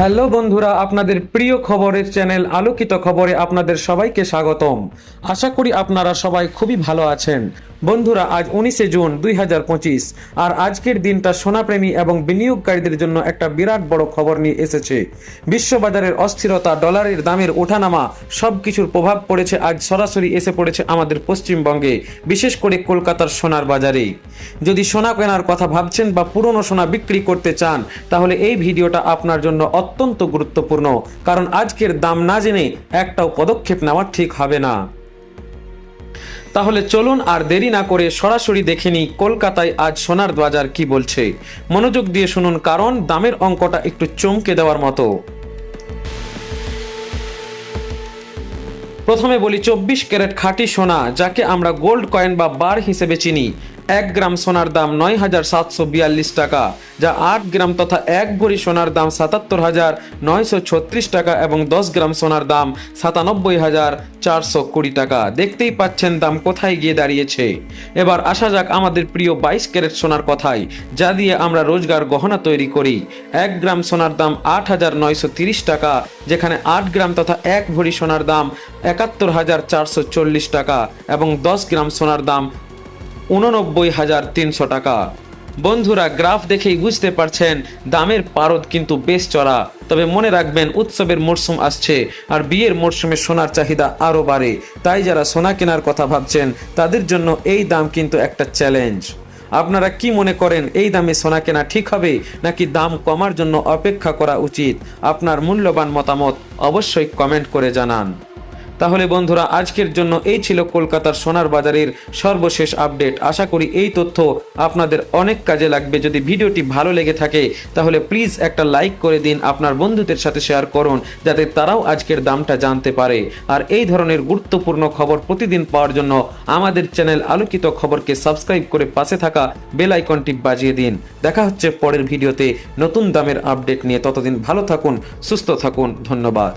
Hello বন্ধুরা, আপনাদের প্রিয় খবরের চ্যানেল আলোকিত খবরে আপনাদের সবাইকে স্বাগতম। আশা করি আপনারা সবাই খুবই ভালো আছেন। বন্ধুরা, আজ উনিশে জুন দুই হাজার পঁচিশ। আর আজকের দিনটা সোনাপ্রেমী এবং বিনিয়োগকারীদের জন্য একটা বিরাট বড় খবর নিয়ে এসেছে। বিশ্ববাজারের অস্থিরতা, ডলারের দামের ওঠানামা সব কিছুর প্রভাব পড়েছে, আজ সরাসরি এসে পড়েছে আমাদের পশ্চিমবঙ্গে, বিশেষ করে কলকাতার সোনার বাজারে। যদি সোনা কেনার কথা ভাবছেন বা পুরনো সোনা বিক্রি করতে চান, তাহলে এই ভিডিওটা আপনার জন্য অত্যন্ত গুরুত্বপূর্ণ, কারণ আজকের দাম না জেনে একটাও পদক্ষেপ নেওয়া ঠিক হবে না। তাহলে চলুন আর দেরি না করে সরাসরি দেখে নিই কলকাতায় আজ সোনার বাজার কি বলছে। মনোযোগ দিয়ে শুনুন, কারণ দামের অঙ্কটা একটু চমকে দেওয়ার মতো। প্রথমে বলি, চব্বিশ ক্যারেট খাঁটি সোনা, যাকে আমরা গোল্ড কয়েন বা বার হিসেবে চিনি। এক গ্রাম সোনার দাম নয় হাজার সাতশো বিয়াল্লিশ টাকা, যা আট গ্রাম তথা এক ভরি সোনার দাম সাতাত্তর হাজার নয়শো ছত্রিশ টাকা এবং দশ গ্রাম সোনার দাম সাতানব্বই হাজার চারশো কুড়ি টাকা। দেখতেই পাচ্ছেন দাম কোথায় গিয়ে দাঁড়িয়েছে। এবার আসা যাক আমাদের প্রিয় বাইশ ক্যারেট সোনার কথায়, যা দিয়ে আমরা রোজগার গহনা তৈরি করি। এক গ্রাম সোনার দাম আট হাজার নয়শো তিরিশ টাকা, যেখানে আট গ্রাম তথা এক ভরি সোনার দাম একাত্তর হাজার চারশো চল্লিশ টাকা এবং দশ গ্রাম সোনার দাম উননব্বই হাজার তিনশো টাকা। বন্ধুরা, গ্রাফ দেখেই বুঝতে পারছেন, দামের পারদ কিন্তু বেশ চড়া। তবে মনে রাখবেন, উৎসবের মরশুম আসছে আর বিয়ের মরশুমে সোনার চাহিদা আরও বাড়ে। তাই যারা সোনা কেনার কথা ভাবছেন, তাদের জন্য এই দাম কিন্তু একটা চ্যালেঞ্জ আপনারা কি মনে করেন, এই দামে সোনা কেনা ঠিক হবে, নাকি দাম কমার জন্য অপেক্ষা করা উচিত? আপনার মূল্যবান মতামত অবশ্যই কমেন্ট করে জানান। তাহলে বন্ধুরা, আজকের জন্য এই ছিল কলকাতার সোনার বাজারের সর্বশেষ আপডেট। আশা করি এই তথ্য আপনাদের অনেক কাজে লাগবে। যদি ভিডিওটি ভালো লেগে থাকে, তাহলে প্লিজ একটা লাইক করে দিন, আপনার বন্ধুদের সাথে শেয়ার করুন, যাতে তারাও আজকের দামটা জানতে পারে। আর এই ধরনের গুরুত্বপূর্ণ খবর প্রতিদিন পাওয়ার জন্য আমাদের চ্যানেল আলোকিত খবরকে সাবস্ক্রাইব করে পাশে থাকা বেল আইকনটি বাজিয়ে দিন। দেখা হচ্ছে পরের ভিডিওতে নতুন দামের আপডেট নিয়ে। ততদিন ভালো থাকুন, সুস্থ থাকুন। ধন্যবাদ।